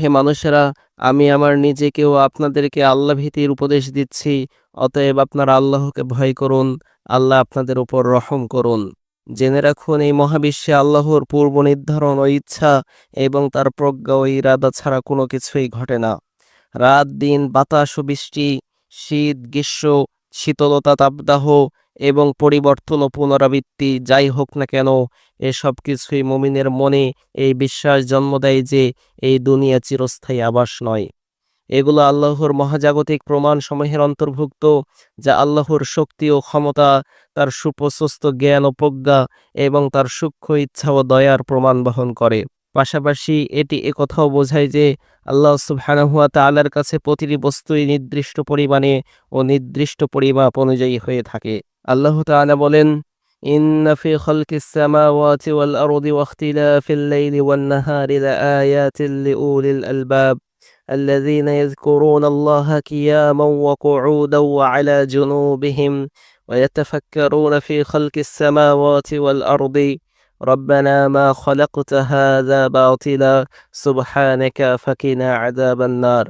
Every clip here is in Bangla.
হে মানুষেরা, আমি আমার নিজেকে ও আপনাদেরকে আল্লাহ ভীতির উপদেশ দিচ্ছি। অতএব আপনারা আল্লাহকে ভয় করুন, আল্লাহ আপনাদের উপর রহম করুন। জেনে রাখুন, এই মহাবিশ্বে আল্লাহর পূর্ব নির্ধারণ ও ইচ্ছা এবং তার প্রজ্ঞা ও ইরাদা ছাড়া কোনো কিছুই ঘটে না। রাত, দিন, বাতাস ও বৃষ্টি, শীত, গ্রীষ্ম শীতলতা তাপদাহ এবং পরিবর্তন ও পুনরাবৃত্তি যাই হোক না কেন, এসব কিছুই মুমিনের মনে এই বিশ্বাস জন্ম দেয় যে এই দুনিয়া চিরস্থায়ী আবাস নয়। এগুলো আল্লাহর মহাজাগতিক প্রমাণসমূহের অন্তর্ভুক্ত, যা আল্লাহর শক্তি ও ক্ষমতা, তার সুপ্রশস্ত জ্ঞান ও প্রজ্ঞা এবং তার সূক্ষ্ম ইচ্ছা ও দয়ার প্রমাণ বহন করে। পাশাপাশি এটি একথাও বোঝায় যে আল্লাহ সুবহানাহুয়া তাআলার কাছে প্রতিটি বস্তুই নির্দিষ্ট পরিমাণে ও নির্দিষ্ট পরিমাপ অনুযায়ী হয়ে থাকে আল্লাহ তাআলা বলেন إن في خلق السماوات والأرض واختلاف الليل والنهار لآيات لأولي الألباب الذين يذكرون الله قياما وقعودا وعلى جنوبهم ويتفكرون في خلق السماوات والأرض ربنا ما خلقت هذا باطلا سبحانك فقنا عذاب النار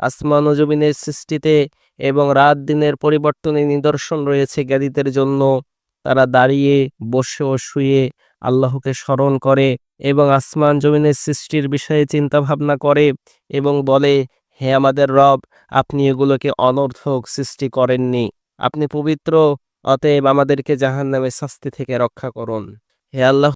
আসমান ও জমিনের সৃষ্টিতে এবং রাত দিনের পরিবর্তনে নিদর্শন রয়েছে জ্ঞানীদের জন্য তারা দাঁড়িয়ে বসে ও শুয়ে আল্লাহকে স্মরণ করে এবং আসমান জমিনের সৃষ্টির বিষয়ে চিন্তা ভাবনা করে এবং বলে হে আমাদের রব আপনি এগুলোকে অনর্থক সৃষ্টি করেননি আপনি পবিত্র অতএব আমাদেরকে জাহান্নামের শাস্তি থেকে রক্ষা করুন হে আল্লাহ